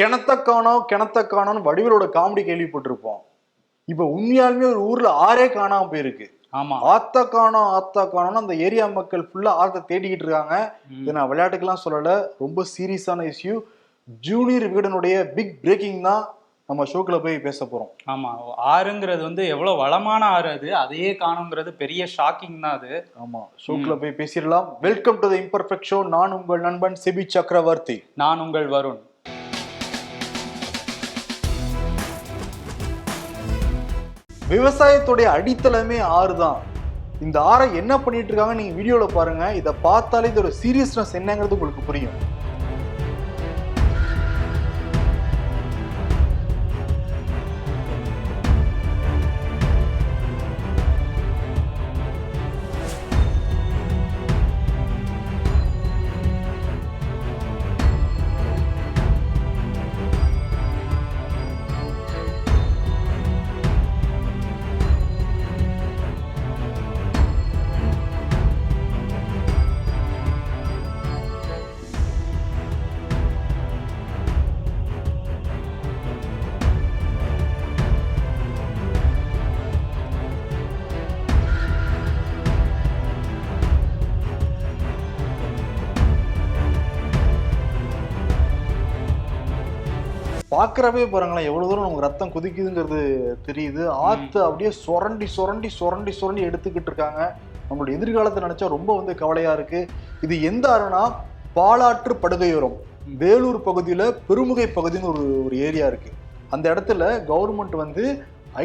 கிணத்த காணோம் கிணத்த காணோம்னு வடிவேலோட காமெடி கேள்விப்பட்டிருப்போம். இப்ப உண்மையாலுமே ஒரு ஊர்ல ஆறே காணாம போயிருக்கு. ஆமா. ஆத்த காணோம் ஆத்த காணோம்னு அந்த ஏரியா மக்கள் ஃபுல்லா ஆத்த தேடிக்கிட்டு இருக்காங்க. இது நான் விளையாட்டுக்கெல்லாம் சொல்லல. ரொம்ப சீரியஸான இஷ்யூ ஜூனியர் விகடனுடைய பிக் பிரேக்கிங் தான் நம்ம ஷோக்குள்ள போய் பேச போறோம். ஆமா. ஆறுங்கிறது வந்து எவ்வளவு வளமான ஆறு அது? அதையே காணுங்கிறது பெரிய ஷாக்கிங் தான் அது. ஆமா. ஷோக்குள்ள போய் பேசிடலாம். Welcome to the imperfect show நான் உங்கள் நண்பன் செபி சக்கரவர்த்தி. நான் உங்கள் வருண். விவசாயத்துடைய அடித்தளமே ஆறு தான். இந்த ஆறை என்ன பண்ணிட்டு இருக்காங்க நீங்க வீடியோல பாருங்க. இதை பார்த்தாலே இதோட சீரியஸ்னஸ் என்னங்கிறது உங்களுக்கு புரியும். பாக்குறவே பாருங்களேன் எவ்வளவு தூரம் நமக்கு ரத்தம் குதிக்குதுங்கிறது தெரியுது. ஆத்து அப்படியே சுரண்டி சுரண்டி சுரண்டி சுரண்டி எடுத்துக்கிட்டு இருக்காங்க. நம்மளோட எதிர்காலத்தை நினைச்சா ரொம்ப வந்து கவலையா இருக்கு. இது எந்த ஆறுனா பாலாற்று படுகையோரம். வேலூர் பகுதியில பெருமுகை பகுதின்னு ஒரு ஒரு ஏரியா இருக்கு. அந்த இடத்துல கவர்மெண்ட் வந்து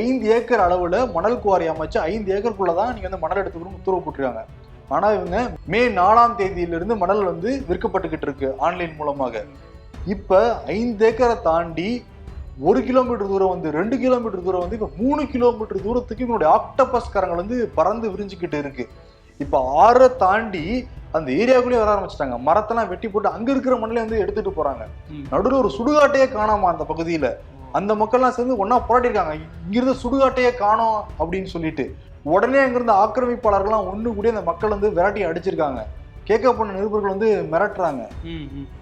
ஐந்து ஏக்கர் அளவுல மணல் குவாரி அமைச்சு ஐந்து ஏக்கருக்குள்ளதான் நீங்க வந்து மணல் எடுத்துக்கணும் உத்தரவு போட்டிருக்காங்க. ஆனா இவங்க மே நாலாம் தேதியிலிருந்து மணல் வந்து விற்கப்பட்டுக்கிட்டு இருக்கு ஆன்லைன் மூலமாக. இப்ப ஐந்து ஏக்கரை தாண்டி ஒரு கிலோமீட்டர் தூரம் வந்து ரெண்டு கிலோமீட்டர் தூரம் வந்து இப்ப மூணு கிலோமீட்டர் தூரத்துக்கு இவனுடைய ஆக்டோபஸ் கரங்கள் வந்து பறந்து விரிஞ்சுக்கிட்டு இருக்கு. இப்ப ஆறை தாண்டி அந்த ஏரியாக்குள்ளேயே வர ஆரம்பிச்சிட்டாங்க. மரத்தெல்லாம் வெட்டி போட்டு அங்க இருக்கிற மண்ணிலே வந்து எடுத்துட்டு போறாங்க. நடுவில் ஒரு சுடுகாட்டையே காணாமா அந்த பகுதியில? அந்த மக்கள்லாம் சேர்ந்து ஒண்ணா போராட்டிருக்காங்க இங்கிருந்து சுடுகாட்டையே காணோம் அப்படின்னு சொல்லிட்டு. உடனே அங்கிருந்த ஆக்கிரமிப்பாளர்கள்லாம் ஒண்ணு கூடி அந்த மக்கள் வந்து விரட்டி அடிச்சிருக்காங்க. கேட்க போன நிருபர்கள் வந்து மிரட்டுறாங்க.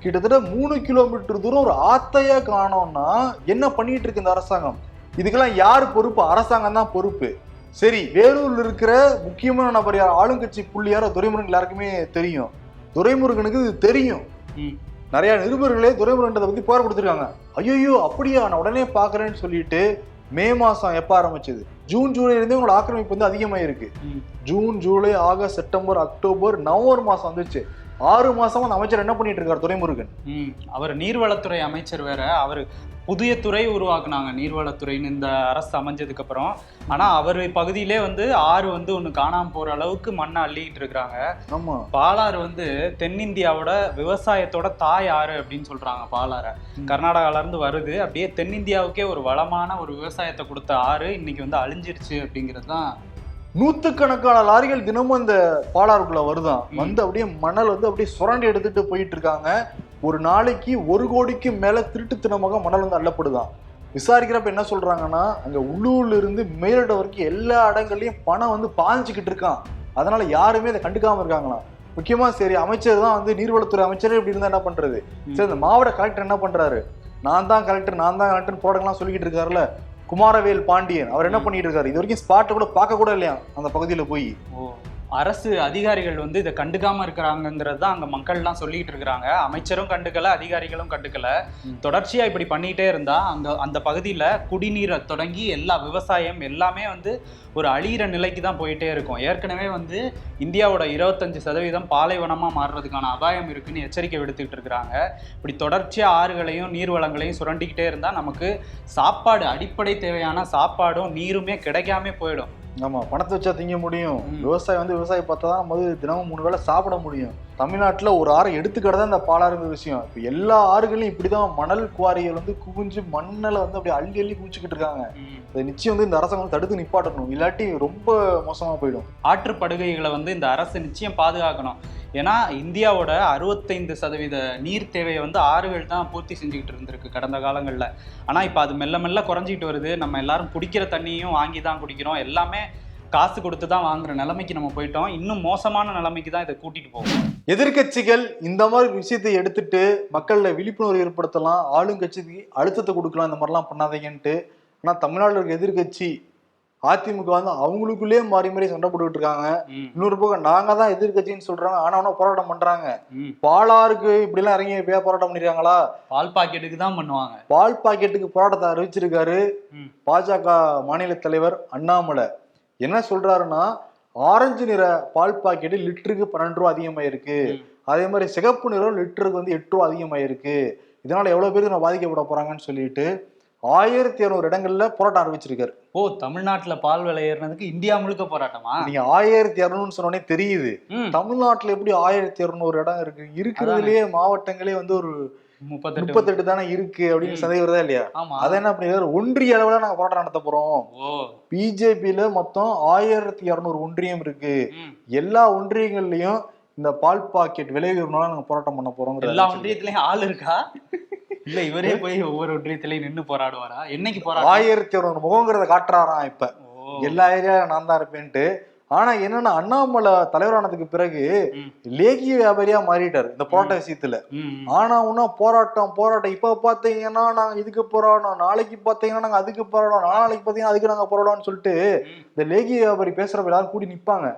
கிட்டத்தட்ட மூணு கிலோமீட்டர் தூரம் ஒரு ஆத்தையா காணோம்னா என்ன பண்ணிட்டு இருக்கு இந்த அரசாங்கம்? இதுக்கெல்லாம் யார் பொறுப்பு? அரசாங்கம் தான் பொறுப்பு. சரி வேலூர்ல இருக்கிற முக்கியமான நபர் யார்? ஆளுங்கட்சி புள்ளியார துரைமுருகன் எல்லாருக்குமே தெரியும். துரைமுருகனுக்கு இது தெரியும். நிறைய நிருபர்களே துரைமுருகன் பத்தி புகார் கொடுத்துருக்காங்க. ஐயோ அப்படியா? நான் உடனே பாக்குறேன்னு சொல்லிட்டு மே மாசம் எப்ப ஆரம்பிச்சது? ஜூன் ஜூலைல இருந்தே உங்களோட ஆக்கிரமிப்பு வந்து அதிகமாயிருக்கு. ம். June July August September October November மாசம் வந்துச்சு ஆறு மாசமா அந்த அமைச்சர் என்ன பண்ணிட்டு இருக்காரு துரைமுருகன். ம். அவர் நீர்வளத்துறை அமைச்சர் வேற. அவர் புதிய துறை உருவாக்குனாங்க நீர்வளத்துறைன்னு இந்த அரசு அமைஞ்சதுக்கு அப்புறம் ஆனா அவர் பகுதியிலே வந்து ஆறு வந்து ஒண்ணு காணாம போற அளவுக்கு மண்ணை அள்ளிக்கிட்டு இருக்கிறாங்க. ஆமா. பாலாறு வந்து தென்னிந்தியாவோட விவசாயத்தோட தாய் ஆறு அப்படின்னு சொல்றாங்க பாலாறை. கர்நாடகால இருந்து வருது. அப்படியே தென்னிந்தியாவுக்கே ஒரு வளமான ஒரு விவசாயத்தை கொடுத்த ஆறு இன்னைக்கு வந்து அழிஞ்சிருச்சு அப்படிங்கிறது தான் நூத்துக்கணக்கான லாரிகள் தினமும் இந்த பாலாறுக்குள்ள வருதான். வந்து அப்படியே மணல் வந்து அப்படியே சுரண்டி எடுத்துட்டு போயிட்டு இருக்காங்க ஒரு நாளைக்கு ஒரு கோடிக்கு மேல திருட்டுத்தனமாக மணல் வந்து அள்ளப்படுதான். விசாரிக்கிறப்ப என்ன சொல்றாங்கன்னா அங்க உள்ளூர்ல இருந்து மேலிட வரைக்கும் எல்லா இடங்கள்லயும் பணம் வந்து பாஞ்சுக்கிட்டு இருக்கான். அதனால யாருமே அதை கண்டுக்காம இருக்காங்களாம். முக்கியமா சரி அமைச்சர் தான் வந்து நீர்வளத்துறை அமைச்சரே இப்படி இருந்தா என்ன பண்றது. சரி இந்த மாவட்ட கலெக்டர் என்ன பண்றாரு? நான் தான் கலெக்டர் நான் தான் கலெக்டர் போராட்டம்லாம் சொல்லிக்கிட்டு இருக்காருல்ல. குமாரவேல் பாண்டியன் அவர் என்ன. பண்ணிட்டு இருக்காரு? இது வரைக்கும் ஸ்பாட்டை கூட பார்க்க கூட இல்லையா? அந்த பகுதியில போய். ஓ. அரசு அதிகாரிகள் வந்து இதை கண்டுக்காம இருக்கிறாங்கிறது தான் அங்க மக்கள்லாம் சொல்லிட்டு இருக்கிறாங்க. அமைச்சரும் கண்டுக்கல அதிகாரிகளும் கண்டுக்கல. ம். தொடர்ச்சியா இப்படி பண்ணிட்டே இருந்தா அங்க அந்த பகுதியில குடிநீரை தொடங்கி எல்லா விவசாயம் எல்லாமே வந்து ஒரு அழியிற நிலைக்கு தான் போயிட்டே இருக்கும். ஏற்கனவே வந்து இந்தியாவோட இருபத்தஞ்சு சதவீதம் பாலைவனமா மாறுறதுக்கான அபாயம் இருக்குன்னு எச்சரிக்கை விடுத்துக்கிட்டு இருக்கிறாங்க. இப்படி தொடர்ச்சியா ஆறுகளையும் நீர்வளங்களையும் சுரண்டிக்கிட்டே இருந்தா நமக்கு சாப்பாடு அடிப்படை தேவையான சாப்பாடும் நீருமே கிடைக்காம போயிடும். ஆமா பணத்தை வச்சா திங்க முடியும். விவசாயம் வந்து விவசாயம் பார்த்தா தான் நம்ம தினமும் மூணு வேளை சாப்பிட முடியும் தமிழ்நாட்டுல ஒரு ஆறை எடுத்துக்கிட்டதான் இந்த பாலாறுங்கிற விஷயம். இப்ப எல்லா ஆறுகளையும் இப்படிதான் மணல் குவாரிகள் வந்து குவிஞ்சு மண்ணல வந்து அப்படியே அள்ளி அள்ளி குவிச்சுக்கிட்டு இருக்காங்க. அதை நிச்சயம் வந்து இந்த அரசாங்கம் தடுத்து நிப்பாட்டணும். இல்லாட்டி ரொம்ப மோசமா போயிடும். ஆற்றுப்படுகைகளை வந்து இந்த அரசு நிச்சயம் பாதுகாக்கணும். ஏன்னா இந்தியாவோட அறுபத்தைந்து சதவீத நீர் தேவையை வந்து ஆறுகள் தான் பூர்த்தி செஞ்சுக்கிட்டு இருந்திருக்கு கடந்த காலங்களில். ஆனால் இப்போ அது மெல்ல மெல்ல குறைஞ்சிக்கிட்டு வருது. நம்ம எல்லாரும் குடிக்கிற தண்ணியும் வாங்கி தான் குடிக்கிறோம். எல்லாமே காசு கொடுத்து தான் வாங்குற நிலைமைக்கு நம்ம போயிட்டோம். இன்னும் மோசமான நிலைமைக்கு தான் இதை கூட்டிட்டு போகும். எதிர்க்கட்சிகள் இந்த மாதிரி விஷயத்தை எடுத்துட்டு மக்கள்ல விழிப்புணர்வு ஏற்படுத்தலாம் ஆளுங்கட்சிக்கு அழுத்தத்தை கொடுக்கலாம் இந்த மாதிரிலாம் பண்ணாதீங்கன்ட்டு. ஆனா தமிழ்நாட்டில் இருக்க எதிர்க்கட்சி அதிமுக வந்து அவங்களுக்குள்ளேயே மாறி மாறி சண்டை போட்டுக்கிட்டு இருக்காங்க. இன்னொரு பக்கம் நாங்க தான் எதிர்க்கட்சின்னு சொல்றாங்க. ஆனா அவனா போராட்டம் பண்றாங்க. பாலாருக்கு இப்படி எல்லாம் இறங்கி போய் போராட்டம் பண்ணிருக்காங்களா? பால் பாக்கெட்டுக்கு தான் பண்ணுவாங்க. பால் பாக்கெட்டுக்கு போராட்டத்தை அறிவிச்சிருக்காரு. பாஜக மாநில தலைவர் அண்ணாமலை. என்ன சொல்றாருன்னா ஆரஞ்சு நிற பால் பாக்கெட்டு லிட்டருக்கு பன்னெண்டு ரூபா அதிகமாயிருக்கு. அதே மாதிரி சிகப்பு நிறம் லிட்டருக்கு வந்து எட்டு ரூபா அதிகமாயிருக்கு. இதனால எவ்வளவு பேருக்கு நான் பாதிக்கப்பட போறாங்கன்னு சொல்லிட்டு ஆயிரத்தி இரநூறு இடங்கள்ல போராட்டம் அறிவிச்சிருக்காரு ஓ தமிழ்நாட்டுல பால் விலை ஏறினதுக்கு இந்தியா முழுக்க போராட்டமா? நீங்க ஆயிரத்தி இரநூறுன்னு சொன்னோடனே தெரியுது. தமிழ்நாட்டுல எப்படி ஆயிரத்தி இரநூறு இடம் இருக்கு? இருக்கிறதுலயே மாவட்டங்களே வந்து ஒரு முப்பத்தெட்டு தானே இருக்கு அப்படின்னு. சந்தேகம் வருதா இல்லையா? அதை என்ன பண்ணிருக்காரு ஒன்றிய அளவுல நாங்க போராட்டம் நடத்த போறோம். பிஜேபியில மொத்தம் ஆயிரத்தி இரநூறு ஒன்றியம் இருக்கு. எல்லா ஒன்றியங்கள்லயும் இந்த பால் பாக்கெட் விலை உயர்வுனால நாங்க போராட்டம் பண்ண போறோம் எல்லா ஒன்றியத்திலயும் ஆள் இருக்கா? இல்ல இவரே போய் ஒவ்வொரு ஒன்றியத்திலயும் நின்னு போராடுவாரா? என்னைக்கு போராட்டம்? ஆயிரத்தி இரநூறு முகங்கிறத காட்டுறாராம் இப்ப. எல்லா ஏரியா நான் தான் இருப்பேன்ட்டு. ஆனா என்னன்னா அண்ணாமலை தலைவரானதுக்கு பிறகு. லேகிய வியாபாரியா மாறிட்டாரு இந்த போராட்ட விஷயத்துல. ஆனா உன்னா போராட்டம் போராட்டம் இப்ப பாத்தீங்கன்னா நாங்க இதுக்கு போராடணும் நாளைக்கு பாத்தீங்கன்னா நாங்க அதுக்கு போராடணும் நாளைக்கு பாத்தீங்கன்னா அதுக்கு நாங்க போராடணும்னு சொல்லிட்டு. இந்த லேகிய வியாபாரி பேசுறப்ப எல்லாரும் கூடி நிப்பாங்க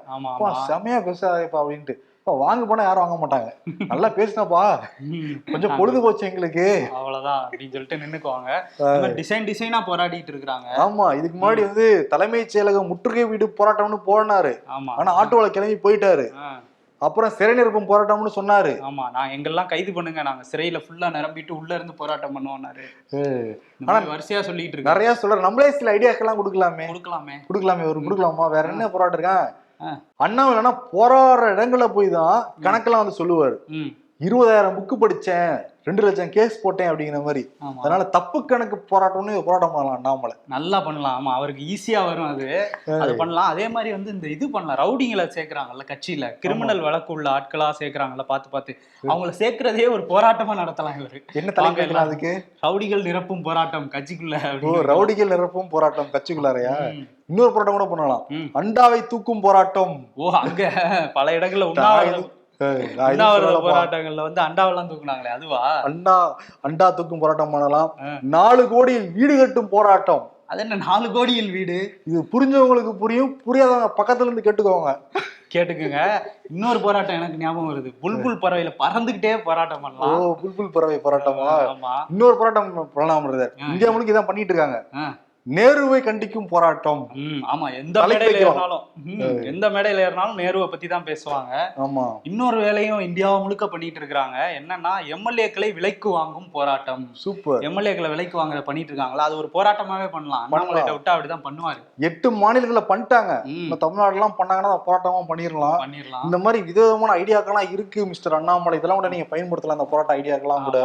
செமையா பேசாதேப்பா அப்படின்ட்டு அப்பா வாங்க போனா யாரும் வாங்க மாட்டாங்க. நல்லா பேசினப்பா. கொஞ்சம் பொழுது போச்சு எங்களுக்கு. அவ்வளவுதான் அப்படின்னு சொல்லிட்டு நின்னுக்குவாங்க. டிசைன் டிசைனா போராடிட்டு இருக்காங்க ஆமா இதுக்கு முன்னாடி வந்து தலைமைச் செயலகம் முற்றுகை வீடு போராட்டம்னு போனாரு. ஆமா. ஆனா ஆட்டோல கிளம்பி போயிட்டாரு. அப்புறம் சிறை நிரப்பும் போராட்டம்னு சொன்னாரு. ஆமா நான் எங்கெல்லாம் கைது பண்ணுங்க நாங்க சிறையில ஃபுல்லா நிரம்பிட்டு உள்ள இருந்து போராட்டம் பண்ணுவோம்னாரு. ஆனா வரிசையா சொல்லிட்டு இருக்காரு. நிறைய சொல்ற நம்மளே சில ஐடியாக்கெல்லாம் கொடுக்கலாமே. கொடுக்கலாமே. கொடுக்கலாமே ஒரு கொடுக்கலாமா? வேற என்ன போராட்டம் இருக்கான் ஆ. அண்ணாமலைனா போராடுற இடங்கள்ல போய் தான் கணக்கெல்லாம் வந்து சொல்லுவாரு. இருபதாயிரம் புக்கு படிச்சேன் ரெண்டு லட்சம் கேஸ் போட்டேன் அப்படிங்கிற மாதிரி. அதனால தப்பு கணக்கு போராட்டம்னு போராட்டம் பண்ணலாம் அண்ணாமலை நல்லா பண்ணலாம். ஆமா அவருக்கு ஈஸியா வரும் அது. அது பண்ணலாம். அதே மாதிரி வந்து இந்த இது பண்ணலாம். ரவுடிங்களை சேர்க்கறாங்கல்ல கட்சியில. கிரிமினல் வழக்கு உள்ள ஆட்களா சேர்க்கறாங்கல்ல பார்த்து பார்த்து. அவங்கள சேர்க்கறதே ஒரு போராட்டமா நடத்தலாம் இவரு. என்ன வைக்கலாம் அதுக்கு? ரவுடிகள் நிரப்பும் போராட்டம் கட்சிக்குள்ள ரவுடிகள் நிரப்பும் போராட்டம் கட்சிக்குள்ளாரையா? இன்னொரு போராட்டம் கூட பண்ணலாம். அண்டாவை தூக்கும் போராட்டம். ஓ அங்க பல இடங்கள்ல. போராட்டங்கள்ல வந்து அண்டாவெல்லாம் தூக்குனாங்களே அதுவா? அண்டா அண்டா தூக்கும் போராட்டம் பண்ணலாம். நாலு கோடியில் வீடு கட்டும் போராட்டம். அது என்ன நாலு கோடியில் வீடு? இது புரிஞ்சவங்களுக்கு புரியும் புரியாதவங்க பக்கத்துல இருந்து கேட்டுக்கோங்க. கேட்டுக்குங்க. இன்னொரு போராட்டம் எனக்கு ஞாபகம் வருது. புல்புல் பறவையில பறந்துகிட்டே போராட்டம் ஓ பண்ணலாம் புல்புல் பறவை போராட்டமா? இன்னொரு போராட்டம் பண்ணலாம். இந்தியா முழுக்க இதான் பண்ணிட்டு இருக்காங்க. நேருவை கண்டிக்கும் போராட்டம். ஆமா எந்த மேடையில. ஏறினாலும் எந்த மேடையில ஏறினாலும் நேருவை பத்தி தான் பேசுவாங்க. ஆமா. இன்னொரு வேலையும் இந்தியாவை முழுக்க பண்ணிட்டு இருக்காங்க என்னன்னா எம்எல்ஏக்களை விலைக்கு வாங்கும் போராட்டம். சூப்பர். எம்எல்ஏக்களை விலைக்கு வாங்குற பண்ணிட்டு இருக்காங்களா? அது ஒரு போராட்டமாவே பண்ணலாம். அண்ணாமலைட்ட விட்டா அப்படிதான் பண்ணுவாரு. எட்டு மாநிலங்கள பண்ணிட்டாங்க. நம்ம தமிழ்நாடு எல்லாம் பண்ணாங்கன்னா போராட்டமா பண்ணிடலாம். பண்ணிடலாம். இந்த மாதிரி விதவிதமான ஐடியாக்கெல்லாம் இருக்கு மிஸ்டர் அண்ணாமலை. இதெல்லாம் கூட நீங்க பயன்படுத்தலாம் இந்த போராட்ட ஐடியாக்கெல்லாம் கூட.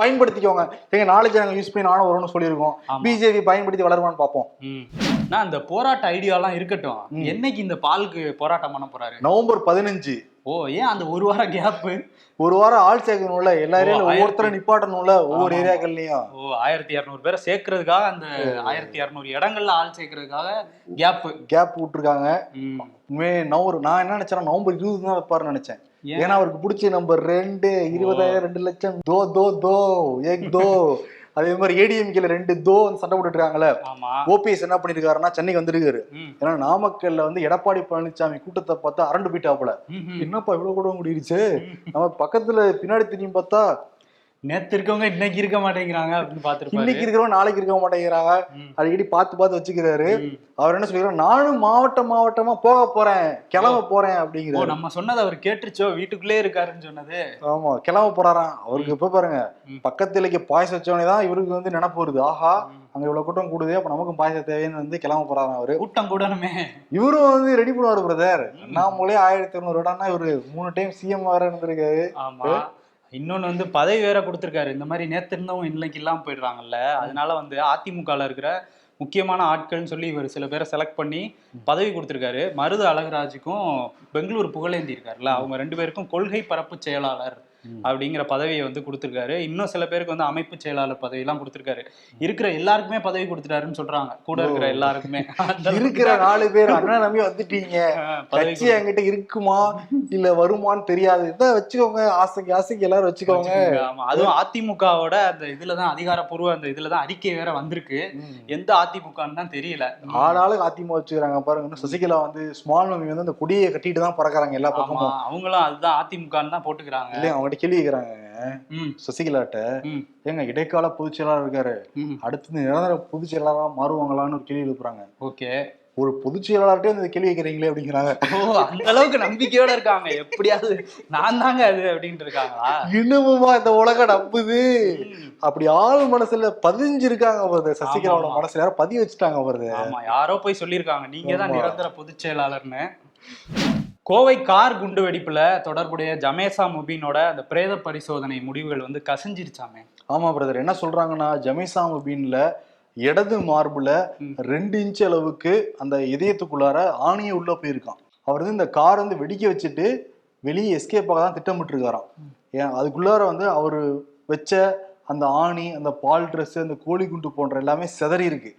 பயன்படுத்திக்கோங்க. எங்க நாலேஜ் நாங்க யூஸ் பண்ணி நானும் வரும்னு சொல்லியிருக்கோம். பிஜேபி பயன்படுத்தி வளருவான்னு பார்ப்போம். ம். நான் இந்த போராட்ட ஐடியாலாம் இருக்கட்டும். ம். என்னைக்கு இந்த பாலுக்கு போராட்டம் பண்ண போறாரு? நவம்பர் பதினஞ்சு. ஓ ஏன் அந்த ஒரு வாரம் கேப் ஒரு வாரம் ஆள் சேர்க்கணும்ல. எல்லா ஆயிரத்தி- ஒவ்வொருத்தரும் நிப்பாட்டணும்ல ஒவ்வொரு. ஏரியாக்கள்லயும். ஓ ஆயிரத்தி இரநூறு பேரை சேர்க்கறதுக்காக அந்த ஆயிரத்தி இரநூறு இடங்கள்ல ஆள் சேர்க்கறதுக்காக கேப் கேப் விட்டுருக்காங்க. உண்மையே நவம்பர் நான் என்ன நினைச்சேன் நவம்பர் இருபது தான் வைப்பாருன்னு நினைச்சேன். ஏன்னா அவருக்கு பிடிச்ச நம்பர் ரெண்டு இருபதாயிரம் ரெண்டு லட்சம் தோ தோ தோ ஏக் தோ. அதே மாதிரி ஏடிஎம்கேல ரெண்டு தோ சண்டை ஆமா. ஓபிஎஸ் என்ன பண்ணிருக்காருன்னா சென்னைக்கு வந்திருக்காரு. ஏன்னா நாமக்கல்ல வந்து எடப்பாடி பழனிசாமி கூட்டத்தை பார்த்தா அரண்டு போயிட்டாப்புல. என்னப்பா இவ்வளவு கூட முடியிருச்சு நம்ம பக்கத்துல பின்னாடி திரும்பி பார்த்தா நேத்து இருக்கவங்க இன்னைக்கு இருக்க மாட்டேங்கிறாங்க அப்படின்னு பாத்துருப்பாரு இன்னைக்கு இருக்கிறவங்க நாளைக்கு இருக்க மாட்டேங்கிறாங்க. அடிக்கடி பார்த்து பார்த்து வச்சுக்கிறாரு. அவர் என்ன சொல்லிக்கிறார்? நானும் மாவட்ட மாவட்டமா போக போறேன். கிளம்ப போறேன் அப்படிங்கிறாரு. நம்ம சொன்னது அவர் கேட்டுருச்சோ? வீட்டுக்குள்ளே இருக்காருன்னு சொன்னது. ஆமா கிளம்ப போறாராம். அவருக்கு இப்ப பாருங்க ம். பக்கத்துலக்கு பாயசம் வச்சவனே தான் இவருக்கு வந்து நினப்பு வருது. ஆஹா. அங்க இவ்வளவு கூட்டம் கூடுதே அப்ப நமக்கும் பாயசம் தேவைன்னு வந்து கிளம்ப போறாராம் அவரு. கூட்டம் கூடணுமே. இவரும் வந்து ரெடி பண்ணுவாரு பிரதர். அண்ணாமலே ஆயிரத்தி இருநூறு இடம்னா இவரு மூணு டைம் சிஎம் வேற இருந்திருக்காரு. ஆமா. இன்னொன்று வந்து பதவி வேற கொடுத்துருக்காரு. இந்த மாதிரி நேத்து இருந்தவங்க இன்னைக்கு இல்லாமல் போயிடுறாங்கல்ல. அதனால வந்து அதிமுகவில் இருக்கிற முக்கியமான ஆட்கள்னு சொல்லி இவர் சில பேரை செலக்ட் பண்ணி பதவி கொடுத்துருக்காரு. மருது அழகராஜுக்கும் பெங்களூர் புகழேந்தி இருக்காருல்ல. அவங்க ரெண்டு பேருக்கும் கொள்கை பரப்பு செயலாளர் அப்படிங்கிற பதவியை வந்து கொடுத்துருக்காரு. இன்னும் சில பேருக்கு வந்து அமைப்பு செயலாளர் பதவியெல்லாம் கொடுத்துருக்காரு. இருக்கிற எல்லாருக்குமே பதவி கொடுத்துட்டாருன்னு சொல்றாங்க. கூட இருக்கிற. எல்லாருக்குமே. இருக்கிற நாலு பேர் அண்ணா நம்பி வந்துட்டீங்க. கட்சி என்கிட்ட இருக்குமா? இல்ல வருமான்னு தெரியாது. இதான் வச்சுக்கோங்க. ஆசைக்கு ஆசைக்கு எல்லாரும் வச்சுக்கோங்க. ஆமா. அதுவும் அதிமுகவோட அந்த இதுலதான் அதிகாரப்பூர்வ அந்த இதுலதான் அறிக்கை வேற வந்திருக்கு. எந்த அதிமுகன்னு தான் தெரியல. ஆளாளுக்கு அதிமுக வச்சுக்கிறாங்க. பாருங்க. சசிகலா வந்து ஸ்மால் வந்து அந்த கொடியை கட்டிட்டு தான் பறக்கறாங்க எல்லா பக்கமும். அவங்களும் அதுதான் அதிமுகன்னு தான் போட்டுக்கிறாங்க. இல்லையா? அவங்ககிட்ட கேள்வி கேக்குறாங்க ம், சசிகலாட்ட ஏங்க இடைக்கால பொதுச் செயலாளர் இருக்காரு. அடுத்து நிரந்தர பொதுச் செயலாளரா மாறுவாங்களான்னு ஒரு கேள்வி எழுப்புறாங்க. ஓகே. ஒரு பொதுச் செயலாளர்கிட்டே இந்த கேள்வி கேட்கறீங்களே அப்படிங்கிறாங்க. ஓ அந்த அளவுக்கு நம்பிக்கையோட இருக்காங்க. எப்படியாவது நான் தாங்க அது அப்படின்ட்டு இருக்காங்களா? இன்னமுமா இந்த உலகம் நம்புது. அப்படி ஆள் மனசுல பதிஞ்சிருக்காங்க வருது சசிகலாவோட. மனசுல. யாரோ பதிய வச்சுட்டாங்க வருது ஆமா யாரோ போய் சொல்லியிருக்காங்க. நீங்க தான். நிரந்தர பொதுச் செயலாளர்னு கோவை கார் குண்டு வெடிப்புல தொடர்புடைய ஜமேசா முபீனோட அந்த பிரேத பரிசோதனை முடிவுகள் வந்து கசிஞ்சிருச்சாமே? ஆமா பிரதர் என்ன சொல்றாங்கன்னா ஜமீசா முபீன்ல இடது மார்புல. ரெண்டு இன்ச் அளவுக்கு அந்த இதயத்துக்குள்ளார ஆணியை உள்ள போயிருக்கான். அவர் வந்து இந்த கார் வந்து வெடிக்க வச்சுட்டு வெளியே எஸ்கேப் ஆக தான் திட்டமிட்டு இருக்காராம் ஏன் அதுக்குள்ளார வந்து அவர் வச்ச அந்த ஆணி அந்த பால் ட்ரெஸ் அந்த கோழி குண்டு போன்ற எல்லாமே சிதறி இருக்கு.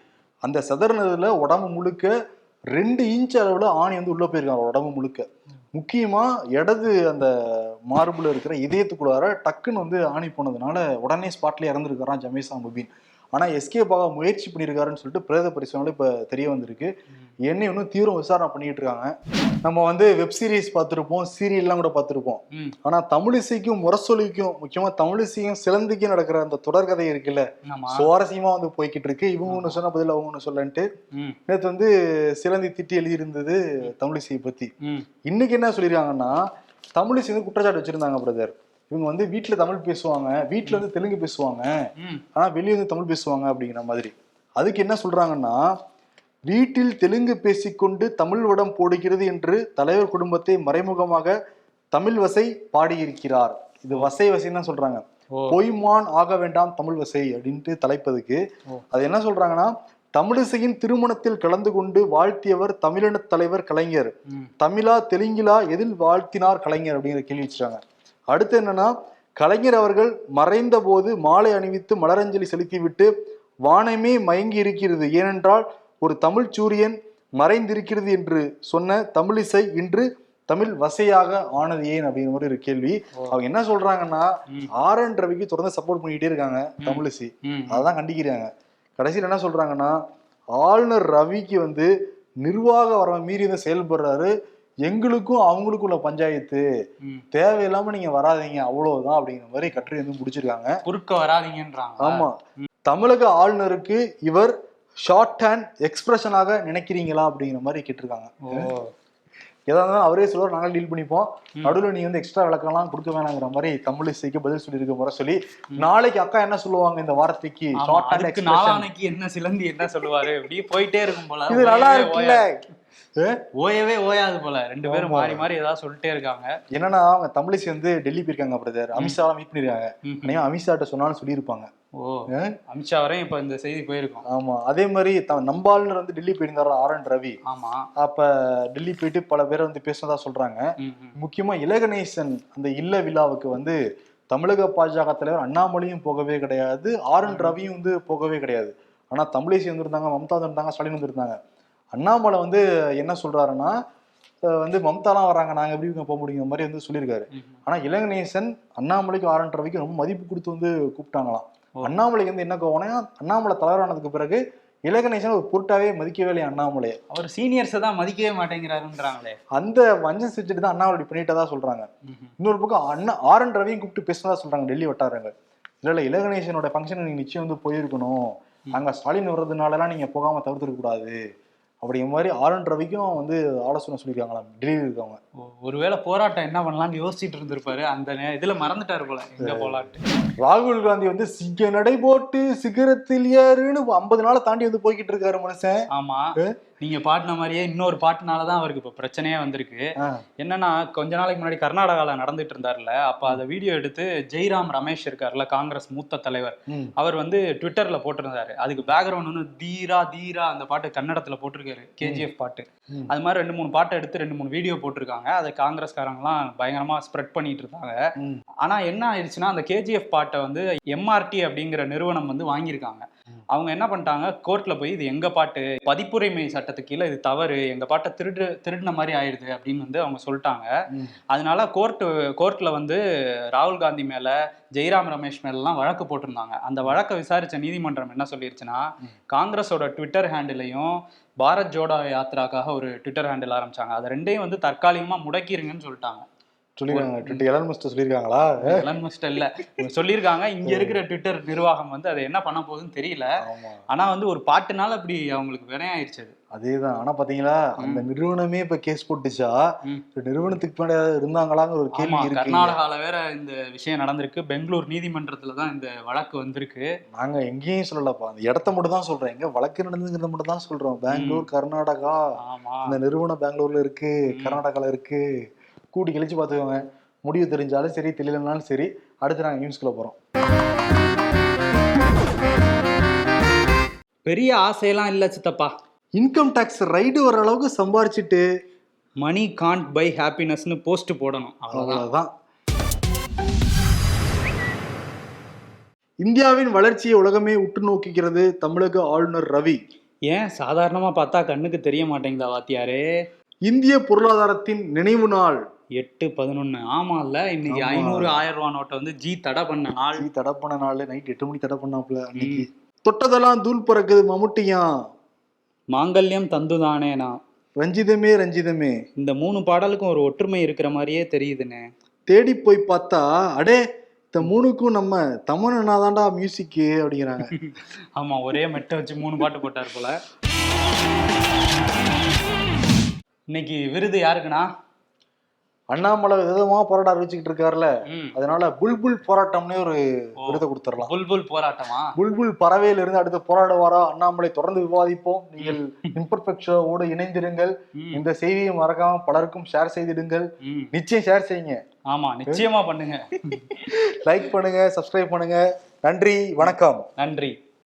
அந்த சிதறினதுல உடம்பு முழுக்க ரெண்டு இன்ச் அளவில் ஆணி வந்து உள்ளே போயிருக்காங்க உடம்பு முழுக்க. முக்கியமாக இடது அந்த மார்பில் இருக்கிற இதயத்துக்குள்ளார டக்குன்னு வந்து ஆணி போனதுனால உடனே ஸ்பாட்ல இறந்துருக்கிறான் ஜமேசா முபீன். ஆனா எஸ்கேப் ஆக முயற்சி பண்ணியிருக்காருன்னு சொல்லிட்டு பிரேத பரிசோதனை இப்ப தெரிய வந்திருக்கு. என்ன இன்னும் தீவிரம் விசாரணை பண்ணிட்டு இருக்காங்க நம்ம வந்து வெப் சீரிஸ் பார்த்திருப்போம் சீரியல்லாம் கூட பார்த்திருப்போம். ம். ஆனா தமிழிசைக்கும் முரசொலிக்கும் முக்கியமா தமிழிசையும் சிலந்திக்கும் நடக்கிற அந்த தொடர்கதை இருக்குல்ல? ஆமா. சுவாரஸ்யமா வந்து போய்கிட்டு இருக்கு இவங்க ஒண்ணு சொன்ன பதில் அவங்க ஒண்ணு சொல்லன்ட்டு. நேத்து வந்து சிலந்தி திட்டி எழுதியிருந்தது தமிழிசையை பத்தி. ம். இன்னைக்கு என்ன சொல்லியிருக்காங்கன்னா தமிழிசை வந்து குற்றச்சாட்டு வச்சிருந்தாங்க பிரதர். இவங்க வந்து வீட்டுல தமிழ் பேசுவாங்க வீட்டுல வந்து தெலுங்கு பேசுவாங்க ஆனா வெளியே வந்து தமிழ் பேசுவாங்க அப்படிங்கிற மாதிரி. அதுக்கு என்ன சொல்றாங்கன்னா வீட்டில் தெலுங்கு பேசிக்கொண்டு தமிழ் வடம் போடுகிறது என்று தலைவர் குடும்பத்தை மறைமுகமாக தமிழ் வசை பாடியிருக்கிறார். இது வசை வசைன்னு சொல்றாங்க. பொய்மான் ஆக வேண்டாம் தமிழ் வசை அப்படின்ட்டு தலைப்பதுக்கு. அது என்ன சொல்றாங்கன்னா தமிழிசையின் திருமணத்தில் கலந்து கொண்டு வாழ்த்தியவர் தமிழின தலைவர் கலைஞர். தமிழா தெலுங்கிலா எதில் வாழ்த்தினார் கலைஞர் அப்படிங்கிற கேள்வி வச்சாங்க அடுத்து என்னன்னா கலைஞர் அவர்கள் மறைந்த போது மாலை அணிவித்து மலரஞ்சலி செலுத்திவிட்டு வானமே மயங்கி இருக்கிறது. ஏனென்றால் ஒரு தமிழ் சூரியன் மறைந்திருக்கிறது என்று சொன்ன தமிழிசை இன்று தமிழ் வசையாக ஆனது ஏன் அப்படிங்கிற மாதிரி ஒரு கேள்வி. அவங்க என்ன சொல்றாங்கன்னா. ஆர் என் ரவிக்கு தொடர்ந்து சப்போர்ட் பண்ணிக்கிட்டே இருக்காங்க தமிழிசை. அதான் கண்டிக்கிறாங்க. கடைசியில் என்ன சொல்றாங்கன்னா ஆளுநர் ரவிக்கு வந்து நிர்வாக வரவை மீறி வந்து செயல்படுறாரு. எங்களுக்கும் அவங்களுக்கும் உள்ள பஞ்சாயத்து தேவையில்லாம நீங்க வராதீங்க அவ்வளவுதான் அப்படிங்கிற மாதிரி கட்டுரை வந்து முடிச்சிருக்காங்க. குறுக்க வராதீங்கன்றாங்க. ஆமா. தமிழக ஆளுநருக்கு இவர் ஷார்ட் ஹேண்ட் எக்ஸ்பிரஷனாக நினைக்கிறீங்களா அப்படிங்கிற மாதிரி கேட்டிருக்காங்க. எதா இருந்தாலும் அவரே சொல்லுவார் நாங்கள் டீல் பண்ணிப்போம். நடுவில் நீ வந்து எக்ஸ்ட்ரா விளக்கம்லாம் கொடுக்க வேணாங்கிற மாதிரி தமிழிசைக்கு பதில் சொல்லியிருக்க முறை சொல்லி நாளைக்கு அக்கா என்ன சொல்லுவாங்க இந்த வார்த்தைக்கு? ஷார்ட் ஹேண்ட் என்ன சிலந்தி என்ன சொல்லுவாரு? இப்படி போயிட்டே இருக்கும் போல. இது நல்லா இருக்குல்ல. ஓயவே ஓயாது போல. ரெண்டு பேரும். மாறி மாறி ஏதாவது சொல்லிட்டே இருக்காங்க. என்னன்னா அவங்க தமிழிசை வந்து டெல்லி போயிருக்காங்க பிரதர் அமித்ஷா மீட் பண்ணிருக்காங்க. ம். அன்னைக்கு அமித்ஷாட்ட சொன்னாலும் சொல்லியிருப்பாங்க. ஓ? அமித்ஷா வரையும் இப்ப இந்த செய்தி போயிருக்கோம். ஆமா. அதே மாதிரி ஆளுநர் வந்து டெல்லி போயிருந்தாரு ஆர் என் ரவி? ஆமா. அப்ப டெல்லி போயிட்டு பல பேரை வந்து பேசினதா சொல்றாங்க. முக்கியமா இலகணேசன் அந்த இல்ல விழாவுக்கு வந்து தமிழக பாஜக தலைவர் அண்ணாமலையும் போகவே கிடையாது. ஆர் என் ரவியும் வந்து போகவே கிடையாது. ஆனா தமிழிசை வந்திருந்தாங்க மம்தா வந்திருந்தாங்க ஸ்டாலின் வந்திருந்தாங்க. அண்ணாமலை வந்து என்ன சொல்றாருன்னா வந்து மம்தாலாம் வராங்க நாங்க எப்படி இவங்க போக முடியுங்கிற மாதிரி வந்து சொல்லியிருக்காரு. ம், ம். ஆனா இளங்கணேசன் அண்ணாமலைக்கு ஆர் என் ரவிக்கு ரொம்ப மதிப்பு கொடுத்து வந்து கூப்பிட்டாங்களாம். அண்ணாமலைக்கு வந்து என்ன கோவம்னா அண்ணாமலை தலைவரானதுக்கு பிறகு இலகணேசன் ஒரு பொருட்டாவே மதிக்கவே இல்லையா அண்ணாமலையை. அவர் சீனியர்ஸை தான் மதிக்கவே மாட்டேங்கிறாருன்றாங்களே. அந்த வஞ்சம் செஞ்சுட்டு தான் அண்ணாமலை பண்ணிட்டதா சொல்றாங்க. இன்னொரு பக்கம் அண்ணா ஆர் என் ரவியும் கூப்பிட்டு பேசினதா சொல்றாங்க டெல்லி வட்டாரங்கள். இல்ல இல்ல இலகணேசனோட ஃபங்க்ஷன் நீங்க நிச்சயம் வந்து போயிருக்கணும். அங்க ஸ்டாலின் வர்றதுனாலலாம் நீங்க போகாம தவிர்த்துக்க கூடாது. அப்படிங்கிற மாதிரி ஆர் என் ரவிக்கும் வந்து ஆலோசனை சொல்லியிருக்காங்களாம். டெல்லியில் இருக்கவங்க. ஒருவேளை போராட்டம் என்ன பண்ணலாம்னு யோசிச்சுட்டு இருந்திருப்பாரு. அந்த இதுல மறந்துட்டாரு போல எங்க போலான்ட்டு. ராகுல் காந்தி வந்து சிங்க நடை போட்டு சிகரத்தில் ஏறுன்னு ஐம்பது நாளை தாண்டி வந்து போய்கிட்டு இருக்காரு மனுஷன். ஆமா. நீங்க பாடின மாதிரியே இன்னொரு பாட்டுனால தான் அவருக்கு இப்போ பிரச்சனையே வந்திருக்கு. என்னன்னா கொஞ்ச நாளைக்கு முன்னாடி கர்நாடகால நடந்துட்டு இருந்தார்ல அப்ப அதை வீடியோ எடுத்து ஜெய்ராம் ரமேஷ் இருக்கார்ல காங்கிரஸ் மூத்த தலைவர். அவர் வந்து ட்விட்டர்ல போட்டிருந்தாரு. அதுக்கு பேக்ரவுண்ட் வந்து தீரா தீரா அந்த பாட்டு கன்னடத்துல போட்டிருக்காரு கேஜிஎஃப் பாட்டு. அது மாதிரி ரெண்டு மூணு பாட்டை எடுத்து ரெண்டு மூணு வீடியோ போட்டிருக்காங்க. அதை காங்கிரஸ்காரங்களாம் பயங்கரமா ஸ்ப்ரெட் பண்ணிட்டு இருந்தாங்க. ஆனா என்ன ஆயிடுச்சுன்னா அந்த கேஜிஎஃப் பாட்டை வந்து எம்ஆர்டி அப்படிங்கிற நிறுவனம் வந்து வாங்கியிருக்காங்க. அவங்க என்ன பண்ணிட்டாங்க? கோர்ட்ல போய் இது எங்க பாட்டு? பதிப்புரிமை சட்டத்துக்கு கீழே இது தவறு எங்க பாட்டை திருடு திருடின மாதிரி ஆயிடுது அப்படின்னு வந்து அவங்க சொல்லிட்டாங்க. அதனால கோர்ட்டு கோர்ட்ல வந்து ராகுல் காந்தி மேல ஜெய்ராம் ரமேஷ் மேலலாம் வழக்கு போட்டிருந்தாங்க. அந்த வழக்கை விசாரிச்ச நீதிமன்றம் என்ன சொல்லிருச்சுன்னா காங்கிரஸோட ட்விட்டர் ஹேண்டிலையும் பாரத் ஜோடோ யாத்ராக்காக ஒரு ட்விட்டர் ஹேண்டில் ஆரம்பிச்சாங்க. அது ரெண்டையும் வந்து தற்காலிகமா முடக்கிருங்கன்னு சொல்லிட்டாங்க. சொல்லிருக்காங்க. ட்விட்டர் எலன் மஸ்ட் சொல்லியிருக்காங்களா எலன் மஸ்ட் இல்ல. சொல்லியிருக்காங்க இங்க இருக்கிற ட்விட்டர் நிர்வாகம் வந்து அதை என்ன பண்ண போகுதுன்னு தெரியல. ஆனா வந்து ஒரு பாட்டுனால அப்படி அவங்களுக்கு வினையாயிருச்சு அது. அதேதான். ஆனா பாத்தீங்களா? அந்த நிறுவனமே இப்ப கேஸ் போட்டுச்சா? நிறுவனத்துக்கு பின்னாடி இருந்தாங்களாங்கிற ஒரு கேள்வி இருக்கு. கர்நாடகால வேற இந்த விஷயம் நடந்திருக்கு. பெங்களூர் நீதிமன்றத்துல தான் இந்த வழக்கு வந்திருக்கு. நாங்க எங்கேயும் சொல்லலப்பா. அந்த இடத்த மட்டும் தான் சொல்றோம் எங்க வழக்கு நடந்துங்கிறத மட்டும் தான் சொல்றோம். பெங்களூர் கர்நாடகா ஆமா. அந்த நிறுவனம் பெங்களூர்ல இருக்கு. கர்நாடகால இருக்கு. கூட்டி கழிச்சு பாத்துக்கோங்க முடிவு தெரிஞ்சாலும் சரி தெரியலனாலும் சரி அடுத்து நாங்க நியூஸ்குள்ள போறோம். பெரிய ஆசையெல்லாம் இல்ல சித்தப்பா. இன்கம் டாக்ஸ் ரைடு வர அளவுக்கு சம்பாரிச்சிட்டு மணி காண்ட் பை ஹாப்பினஸ்னு போஸ்ட் போடணும். அவ்வளவுதான். இந்தியாவின் வளர்ச்சியை உலகமே உற்று நோக்குகிறது தமிழக ஆளுநர் ரவி. ஏன்? சாதாரணமா பார்த்தா கண்ணுக்கு தெரிய மாட்டேங்குதா வாத்தியாரே? இந்திய பொருளாதாரத்தின் நினைவு நாள். எட்டு பதினொன்னு. ஆமா இல்ல இன்னைக்கு. ஐநூறு ஆயிரம் ரூபாய் நோட்டை வந்து ஜி தடை பண்ண நாள். நீ தடை பண்ண நாள். நைட் எட்டு மணிக்கு தடை பண்ணாப்புல அன்னைக்கு. தொட்டதெல்லாம் தூள் பறக்குது மம்முட்டியா? மாங்கல்யம் தந்துதானேனா ரஞ்சிதமே ரஞ்சிதமே. இந்த மூணு பாடலுக்கும் ஒரு ஒற்றுமை இருக்கிற மாதிரியே தெரியுதுண்ணே தேடி போய் பார்த்தா அடே இந்த மூணுக்கும் நம்ம தமன்னா தான்டா மியூசிக்கு அப்படிங்கிறாங்க. ஆமா ஒரே மெட்டை வச்சு மூணு பாட்டு போட்டார் போல. இன்னைக்கு விருது யாருக்குண்ணா? அண்ணாமலை விதமா போராட்டம் அறிவிச்சுக்கிட்டு இருக்காருல்ல. அதனால புல்புல் போராட்டம்னே ஒரு. விருதை கொடுத்துடலாம். புல்புல் போராட்டமா? புல்புல் பறவையில இருந்து அடுத்து போராடுவாரா? அண்ணாமலை தொடர்ந்து விவாதிப்போம். நீங்கள் இம்பர்ஃபெக்ஷோடு இணைந்திருங்கள். இந்த செய்தியை மறக்காம பலருக்கும் ஷேர் செய்திடுங்கள். நிச்சயம் ஷேர் செய்யுங்க. ஆமா நிச்சயமா பண்ணுங்க. லைக் பண்ணுங்க சப்ஸ்கிரைப் பண்ணுங்க. நன்றி வணக்கம். நன்றி.